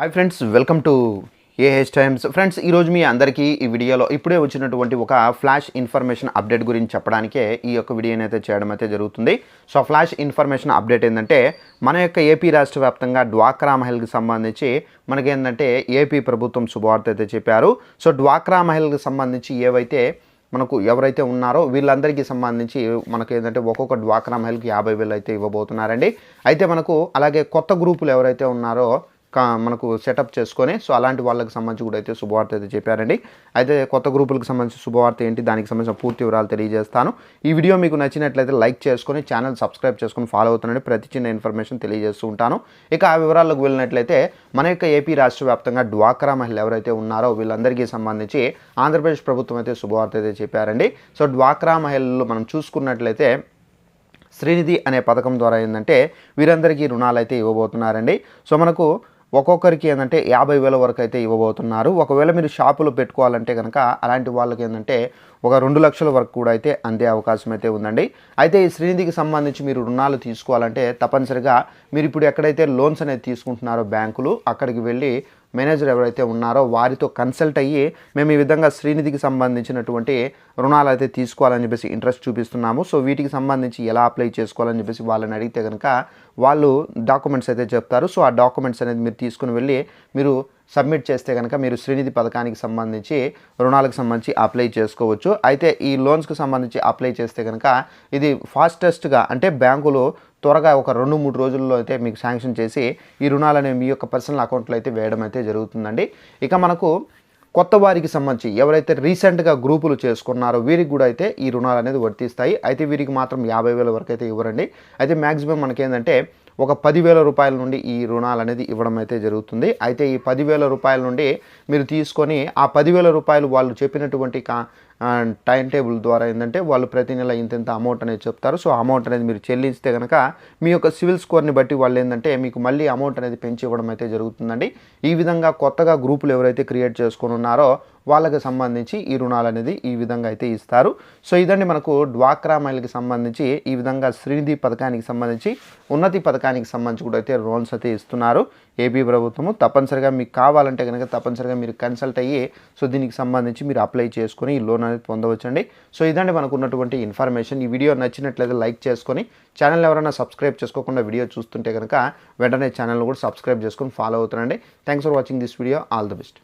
Hi friends welcome to AH times friends ఈరోజు మీ అందరికీ ఈ వీడియోలో ఇప్పుడే వచ్చినటువంటి ఒక ఫ్లాష్ ఇన్ఫర్మేషన్ అప్డేట్ గురించి చెప్పడానికే ఈ యొక్క వీడియోని అయితే చేయడం అయితే జరుగుతుంది. సో ఫ్లాష్ ఇన్ఫర్మేషన్ అప్డేట్ ఏంటంటే మన యొక్క ఏపీ రాష్ట్ర వ్యాప్తంగా డ్వాక్రా మహిళకి సంబంధించి మనకేంటంటే ఏపీ ప్రభుత్వం శుభవార్త అయితే చెప్పారు. సో డ్వాక్రా మహిళలకు సంబంధించి ఏవైతే మనకు ఎవరైతే ఉన్నారో వీళ్ళందరికీ సంబంధించి మనకు ఏంటంటే ఒక్కొక్క డ్వాక్రా మహిళకి యాభై వేలు అయితే ఇవ్వబోతున్నారండి. అయితే మనకు అలాగే కొత్త గ్రూపులు ఎవరైతే ఉన్నారో మనకు సెటప్ చేసుకొని సో అలాంటి వాళ్ళకి సంబంధించి కూడా అయితే శుభవార్త అయితే చెప్పారండి. అయితే కొత్త గ్రూపులకు సంబంధించి శుభవార్త ఏంటి దానికి సంబంధించిన పూర్తి వివరాలు తెలియజేస్తాను. ఈ వీడియో మీకు నచ్చినట్లయితే లైక్ చేసుకొని ఛానల్ సబ్స్క్రైబ్ చేసుకొని ఫాలో అవుతుండండి. ప్రతి చిన్న ఇన్ఫర్మేషన్ తెలియజేస్తూ ఉంటాను. ఇక ఆ వివరాలకు వెళ్ళినట్లయితే మన యొక్క ఏపీ రాష్ట్ర వ్యాప్తంగా డ్వాక్రా మహిళలు ఎవరైతే ఉన్నారో వీళ్ళందరికీ సంబంధించి ఆంధ్రప్రదేశ్ ప్రభుత్వం అయితే శుభవార్త అయితే చెప్పారండి. సో డ్వాక్రా మహిళలు మనం చూసుకున్నట్లయితే శ్రీనిధి అనే పథకం ద్వారా ఏంటంటే వీరందరికీ రుణాలు అయితే ఇవ్వబోతున్నారండి. సో మనకు ఒక్కొక్కరికి ఏంటంటే యాభై వేల వరకు అయితే ఇవ్వబోతున్నారు. ఒకవేళ మీరు షాపులో పెట్టుకోవాలంటే కనుక అలాంటి వాళ్ళకి ఏంటంటే ఒక రెండు లక్షల వరకు కూడా అయితే అందే అవకాశం అయితే ఉందండి. అయితే ఈ శ్రీనిధికి సంబంధించి మీరు రుణాలు తీసుకోవాలంటే తప్పనిసరిగా మీరు ఇప్పుడు ఎక్కడైతే లోన్స్ అనేది తీసుకుంటున్నారో బ్యాంకులు అక్కడికి వెళ్ళి మేనేజర్ ఎవరైతే ఉన్నారో వారితో కన్సల్ట్ అయ్యి మేము ఈ విధంగా శ్రీనిధికి సంబంధించినటువంటి రుణాలు అయితే తీసుకోవాలని చెప్పేసి ఇంట్రెస్ట్ చూపిస్తున్నాము. సో వీటికి సంబంధించి ఎలా అప్లై చేసుకోవాలని చెప్పేసి వాళ్ళని అడిగితే కనుక వాళ్ళు డాక్యుమెంట్స్ అయితే చెప్తారు. సో ఆ డాక్యుమెంట్స్ అనేది మీరు తీసుకుని వెళ్ళి మీరు సబ్మిట్ చేస్తే కనుక మీరు శ్రీనిధి పథకానికి సంబంధించి రుణాలకు సంబంధించి అప్లై చేసుకోవచ్చు. అయితే ఈ లోన్స్కి సంబంధించి అప్లై చేస్తే కనుక ఇది ఫాస్టెస్ట్గా అంటే బ్యాంకులు త్వరగా ఒక రెండు మూడు రోజుల్లో అయితే మీకు శాంక్షన్ చేసి ఈ రుణాలనే మీ యొక్క పర్సనల్ అకౌంట్లో అయితే వేయడం అయితే జరుగుతుందండి. ఇక మనకు కొత్త వారికి సంబంధించి ఎవరైతే రీసెంట్గా గ్రూపులు చేసుకున్నారో వీరికి కూడా అయితే ఈ రుణాలు అనేది వర్తిస్తాయి. అయితే వీరికి మాత్రం యాభై వేల వరకు అయితే ఇవ్వరండి. అయితే మ్యాక్సిమం మనకేంటంటే ఒక పదివేల రూపాయల నుండి ఈ రుణాలు అనేది ఇవ్వడం అయితే జరుగుతుంది. అయితే ఈ పదివేల రూపాయల నుండి మీరు తీసుకొని ఆ పదివేల రూపాయలు వాళ్ళు చెప్పినటువంటి కా టైం టేబుల్ ద్వారా ఏంటంటే వాళ్ళు ప్రతి నెల ఇంత ఇంత అమౌంట్ అనేది చెప్తారు. సో అమౌంట్ అనేది మీరు చెల్లిస్తే కనుక మీ యొక్క సివిల్ స్కోర్ని బట్టి వాళ్ళు ఏంటంటే మీకు మళ్ళీ అమౌంట్ అనేది పెంచి ఇవ్వడం అయితే జరుగుతుందండి. ఈ విధంగా కొత్తగా గ్రూపులు ఎవరైతే క్రియేట్ చేసుకొని ఉన్నారో వాళ్ళకి సంబంధించి ఈ రుణాలు అనేది ఈ విధంగా అయితే ఇస్తారు. సో ఇదండి మనకు డ్వాక్రా మహిళకి సంబంధించి ఈ విధంగా శ్రీనిధి పథకానికి సంబంధించి ఉన్నతి పథకానికి సంబంధించి కూడా అయితే లోన్స్ అయితే ఇస్తున్నారు. ఏపీ ప్రభుత్వము తప్పనిసరిగా మీకు కావాలంటే కనుక తప్పనిసరిగా మీరు కన్సల్ట్ అయ్యి సో దీనికి సంబంధించి మీరు అప్లై చేసుకుని ఈ లోన్ అనేది పొందవచ్చండి. సో ఇదండి మనకు ఉన్నటువంటి ఇన్ఫర్మేషన్ ఈ వీడియో నచ్చినట్లయితే లైక్ చేసుకొని ఛానల్ ఎవరైనా సబ్స్క్రైబ్ చేసుకోకుండా వీడియో చూస్తుంటే కనుక వెంటనే ఛానల్ను కూడా సబ్స్క్రైబ్ చేసుకొని ఫాలో అవుతారండి thanks for watching this video all the best